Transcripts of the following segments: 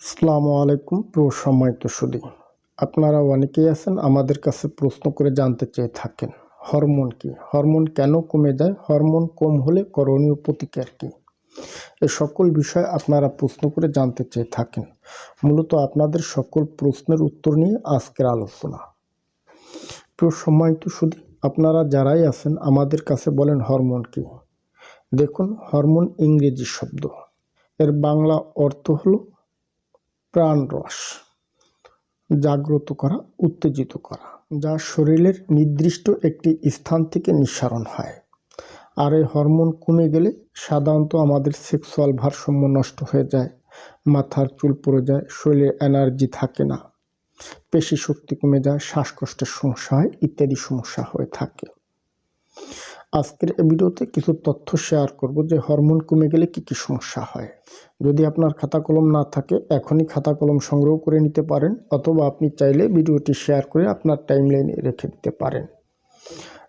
আসসালামু আলাইকুম সম্মানিত সুদী আপনারা অনেকেই আছেন আমাদের কাছে প্রশ্ন করে জানতে চেয়ে থাকেন, হরমোন কি? হরমোন কেন কমে যায়? হরমোন কম হলে করণীয় প্রতিকার কি? এ সকল বিষয় আপনারা প্রশ্ন করে জানতে চেয়ে থাকেন। মূলত আপনাদের সকল প্রশ্নের উত্তর নিয়ে আজকের আলোচনা। প্রিয় সম্মানিত সুদী আপনারা যারাই আছেন আমাদের কাছে বলেন হরমোন কি? দেখুন, হরমোন ইংরেজি শব্দ। এর বাংলা অর্থ হলো প্রাণরস, জাগ্রত করা, উত্তেজিত করা, যা শরীরের নির্দিষ্ট একটি স্থান থেকে নিঃসারণ হয়। আর এই হরমোন কমে গেলে সাধারণত আমাদের সেক্সুয়াল ভারসাম্য নষ্ট হয়ে যায়, মাথার চুল পড়ে যায় শরীরে এনার্জি থাকে না, পেশি শক্তি কমে যায়, শ্বাসকষ্টের সমস্যা হয়, ইত্যাদি সমস্যা হয়ে থাকে। আজকের এই ভিডিওতে কিছু তথ্য শেয়ার করব যে হরমোন কমে গেলে কি কি সমস্যা হয়। যদি আপনার খাতা কলম না থাকে, এখনই খাতা কলম সংগ্রহ করে নিতে পারেন অথবা আপনি চাইলে ভিডিওটি শেয়ার করে আপনার টাইমলাইনে রেখে দিতে পারেন।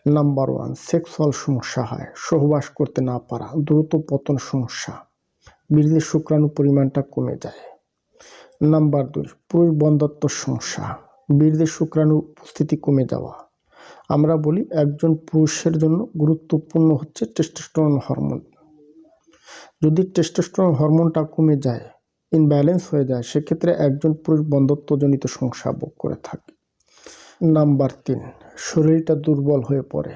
নাম্বার ওয়ান সেক্সুয়াল সমস্যা হয়। সহবাস করতে না পারা, দ্রুত পতন সমস্যা। বীর্যের শুক্রাণু পরিমাণটা কমে যায়। নাম্বার দুই, পুরুষ বন্ধত্ব সমস্যা। বীর্যের শুক্রাণু উপস্থিতি কমে যাওয়া। আমরা বলি একজন পুরুষের জন্য গুরুত্বপূর্ণ হচ্ছে টেস্টোস্টেরন হরমোন যদি টেস্টোস্টেরন হরমোনটা কমে যায় ইনব্যালেন্স হয়ে যায়, সেক্ষেত্রে একজন পুরুষ বন্ধত্বজনিত সমস্যা ভোগ করে থাকে। নাম্বার তিন, শরীরটা দুর্বল হয়ে পড়ে,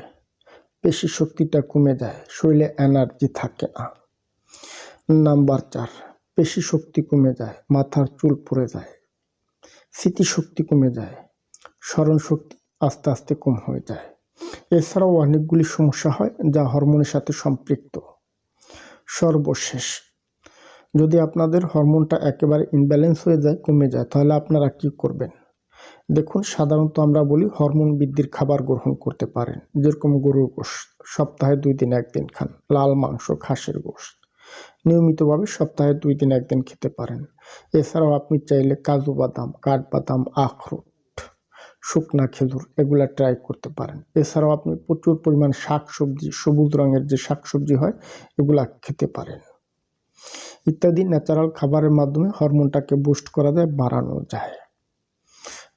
পেশি শক্তিটা কমে যায়, শরীরে এনার্জি থাকে না। নাম্বার চার, পেশি শক্তি কমে যায়, মাথার চুল পড়ে যায়, স্মৃতিশক্তি কমে যায় স্মরণ শক্তি আস্তে আস্তে কম হয়ে যায়। এছাড়াও অনেকগুলি সমস্যা হয় যা হরমোনের সাথে সম্পৃক্ত। সর্বশেষ, যদি আপনাদের হরমোনটা একেবারে ইনব্যালেন্স হয়ে যায়, কমে যায়, তাহলে আপনারা কি করবেন? দেখুন, সাধারণত আমরা বলি হরমোন বৃদ্ধির খাবার গ্রহণ করতে পারেন। যেরকম গরুর গোশত, সপ্তাহে দুই দিন একদিন খান, লাল মাংস, খাসের গোশত। নিয়মিতভাবে সপ্তাহে দুই দিন একদিন খেতে পারেন। এছাড়াও আপনি চাইলে কাজু বাদাম, কাঠবাদাম, আখরোট শুকনা খেজুর এগুলা ট্রাই করতে পারেন। এছাড়াও আপনি প্রচুর পরিমাণ শাক সবজি রঙের যে শাক সবজি হয়, এগুলা খেতে পারেন। ইত্যাদি ন্যাচারাল খাবারের মাধ্যমে হরমোনটাকে বুস্ট করা যায়, বাড়ানো যায়।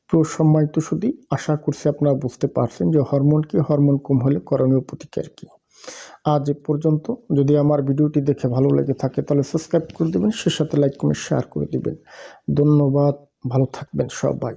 তো সম্মানিত শুধু আশা করছি আপনারা বুঝতে পারছেন যে হরমোন কি, হরমোন কম হলে করণীয় প্রতিকার কি। আজ এ পর্যন্ত, যদি আমার ভিডিওটি দেখে ভালো লেগে থাকে তাহলে সাবস্ক্রাইব করে দেবেন সে সাথে লাইক কমেন্ট শেয়ার করে দেবেন। ধন্যবাদ, ভালো থাকবেন সবাই।